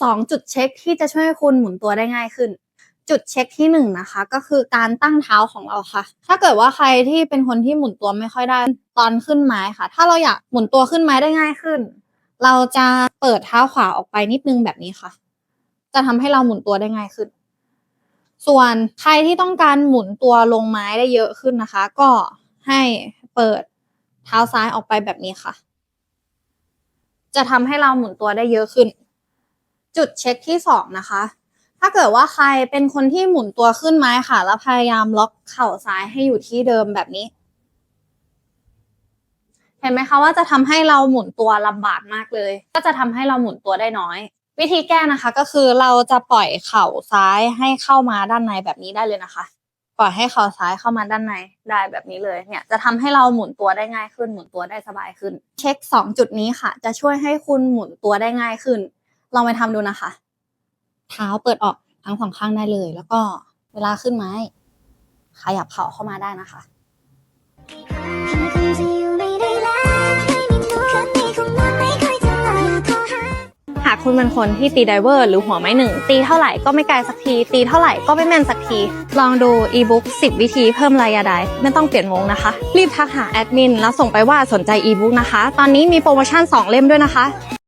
สองจุดเช็คที่จะช่วยให้คุณหมุนตัวได้ง่ายขึ้น จุดเช็คที่หนึ่งนะคะก็คือการตั้งเท้าของเราค่ะ ถ้าเกิดว่าใครที่เป็นคนที่หมุนตัวไม่ค่อยได้ตอนขึ้นไม้ค่ะ ถ้าเราอยากหมุนตัวขึ้นไม้ได้ง่ายขึ้น เราจะเปิดเท้าขวาออกไปนิดนึงแบบนี้ค่ะ จะทำให้เราหมุนตัวได้ง่ายขึ้น ส่วนใครที่ต้องการหมุนตัวลงไม้ได้เยอะขึ้นนะคะ ก็ให้เปิดเท้าซ้ายออกไปแบบนี้ค่ะ จะทำให้เราหมุนตัวได้เยอะขึ้น จุดเช็คที่สองนะคะ ถ้าเกิดว่าใครเป็นคนที่หมุนตัวขึ้นไม้ค่ะ แล้วพยายามล็อกเข่าซ้ายให้อยู่ที่เดิมแบบนี้ เห็นไหมคะว่าจะทำให้เราหมุนตัวลำบากมากเลย ก็จะทำให้เราหมุนตัวได้น้อย วิธีแก้นะคะก็คือเราจะปล่อยเข่าซ้ายให้เข้ามาด้านในแบบนี้ได้เลยนะคะ ปล่อยให้เข่าซ้ายเข้ามาด้านในได้แบบนี้เลยเนี่ยจะทำให้เราหมุนตัวได้ง่ายขึ้น หมุนตัวได้สบายขึ้น เช็คสองจุดนี้ค่ะ จะช่วยให้คุณหมุนตัวได้ง่ายขึ้น ลองไปทำดูนะคะ เท้าเปิดออกทั้งสองข้างได้เลย แล้วก็เวลาขึ้นไม้ ขยับเข่าเข้ามาได้นะคะหากคุณเป็นคนที่ตีไดเวอร์หรือหัวไม้หนึ่ง ตีเท่าไหร่ก็ไม่ไกลสักที ตีเท่าไหร่ก็ไม่แม่นสักที ลองดูอีบุ๊ก10 วิธีเพิ่มระยะไดฟ์ไม่ต้องเปลี่ยนวงนะคะ รีบทักหาแอดมินแล้วส่งไปว่าสนใจอีบุ๊กนะคะ ตอนนี้มีโปรโมชั่น 2 เล่มด้วยนะคะ